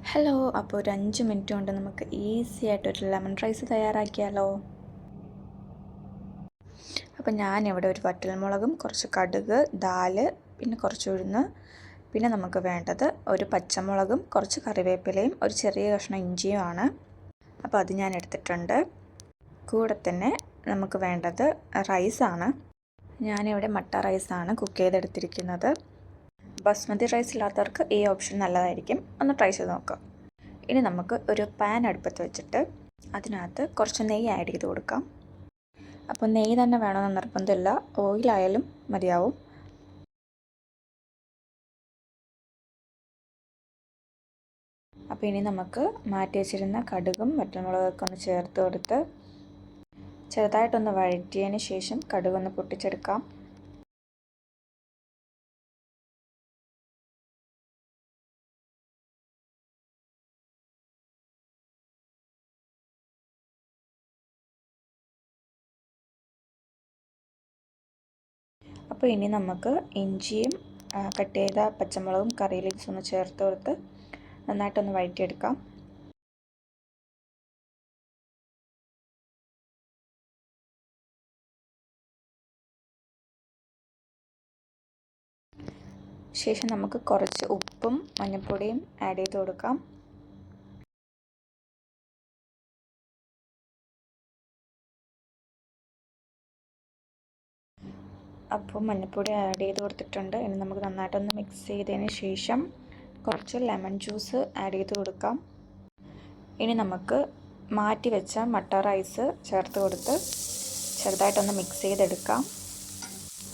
Hello അപ്പോൾ ഒരു അഞ്ച് മിനിറ്റ് കൊണ്ട് നമുക്ക് ഈസി ആയിട്ട് ഒരു ലെമൺ റൈസ് തയ്യാറാക്കിയാലോ? അപ്പോൾ ഞാനിവിടെ ഒരു വറ്റൽമുളകും കുറച്ച് കടുക് ദാൽ പിന്നെ കുറച്ച് ഉഴുന്ന് പിന്നെ നമുക്ക് വേണ്ടത് ഒരു പച്ചമുളകും കുറച്ച് കറിവേപ്പിലയും ഒരു ചെറിയ കഷ്ണം ഇഞ്ചിയുമാണ് അപ്പോൾ അത് ഞാൻ എടുത്തിട്ടുണ്ട്. കൂടെ തന്നെ നമുക്ക് വേണ്ടത് റൈസാണ് ഞാനിവിടെ മട്ട റൈസാണ് കുക്ക് ചെയ്തെടുത്തിരിക്കുന്നത്. ബസ്മതി റൈസ് ഇല്ലാത്തവർക്ക് ഈ ഓപ്ഷൻ നല്ലതായിരിക്കും. ഒന്ന് ട്രൈ ചെയ്ത് നോക്കാം. ഇനി നമുക്ക് ഒരു പാൻ അടുപ്പത്ത് വെച്ചിട്ട് അതിനകത്ത് കുറച്ച് നെയ്യ് ആഡ് ചെയ്ത് കൊടുക്കാം. അപ്പോൾ നെയ്യ് തന്നെ വേണമെന്ന് നിർബന്ധമില്ല. ഓയിലായാലും മതിയാവും. അപ്പോൾ ഇനി നമുക്ക് മാറ്റി വെച്ചിരുന്ന കടുകും മറ്റുമുളകൊക്കെ ഒന്ന് ചേർത്ത് കൊടുത്ത് ചെറുതായിട്ടൊന്ന് വഴറ്റിയതിന് ശേഷം കടുകൊന്ന് പൊട്ടിച്ചെടുക്കാം. അപ്പോൾ ഇനി നമുക്ക് ഇഞ്ചിയും കട്ട് ചെയ്ത പച്ചമുളകും കറി ലീവ്സ് ഒന്ന് ചേർത്ത് കൊടുത്ത് നന്നായിട്ടൊന്ന് വഴറ്റിയെടുക്കാം. ശേഷം നമുക്ക് കുറച്ച് ഉപ്പും മഞ്ഞൾപ്പൊടിയും ആഡ് ചെയ്ത് കൊടുക്കാം. അപ്പോൾ മഞ്ഞൾപ്പൊടി ആഡ് ചെയ്ത് കൊടുത്തിട്ടുണ്ട്. ഇനി നമുക്ക് നന്നായിട്ടൊന്ന് മിക്സ് ചെയ്തതിന് ശേഷം കുറച്ച് ലെമൺ ജ്യൂസ് ആഡ് ചെയ്ത് കൊടുക്കാം. ഇനി നമുക്ക് മാറ്റി വെച്ച മട്ട റൈസ് ചേർത്ത് കൊടുത്ത് ചെറുതായിട്ടൊന്ന് മിക്സ് ചെയ്തെടുക്കാം.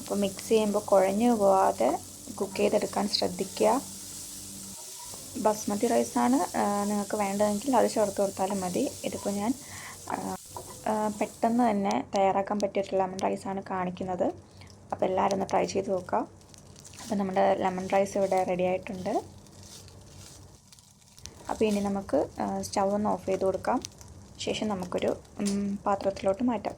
അപ്പോൾ മിക്സ് ചെയ്യുമ്പോൾ കുഴഞ്ഞു പോവാതെ കുക്ക് ചെയ്തെടുക്കാൻ ശ്രദ്ധിക്കുക. ബസ്മതി റൈസാണ് നിങ്ങൾക്ക് വേണ്ടതെങ്കിൽ അത് ചേർത്ത് കൊടുത്താലും മതി. ഇതിപ്പോൾ ഞാൻ പെട്ടെന്ന് തന്നെ തയ്യാറാക്കാൻ പറ്റിയിട്ടുള്ള ലെമൺ റൈസാണ് കാണിക്കുന്നത്. അപ്പോൾ എല്ലാവരും ഒന്ന് ട്രൈ ചെയ്ത് നോക്കാം. അപ്പോൾ നമ്മുടെ ലെമൺ റൈസ് ഇവിടെ റെഡി ആയിട്ടുണ്ട്. അപ്പോൾ ഇനി നമുക്ക് സ്റ്റൗ ഒന്ന് ഓഫ് ചെയ്ത് കൊടുക്കാം. ശേഷം നമുക്കൊരു പാത്രത്തിലോട്ട് മാറ്റാം.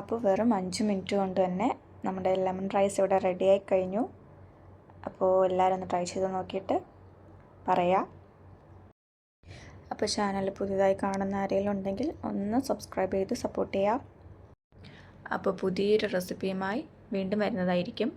അപ്പോൾ വെറും അഞ്ച് മിനിറ്റ് കൊണ്ട് തന്നെ നമ്മുടെ ലെമൺ റൈസ് ഇവിടെ റെഡി ആയി കഴിഞ്ഞു. അപ്പോൾ എല്ലാവരും ഒന്ന് ട്രൈ ചെയ്ത് നോക്കിയിട്ട് പറയാം. അപ്പോൾ ചാനൽ പുതിയതായി കാണുന്ന ആരെങ്കിലും ഉണ്ടെങ്കിൽ ഒന്ന് സബ്സ്ക്രൈബ് ചെയ്ത് സപ്പോർട്ട് ചെയ്യാം. അപ്പോൾ പുതിയൊരു റെസിപ്പിയുമായി വീണ്ടും വരുന്നതായിരിക്കും.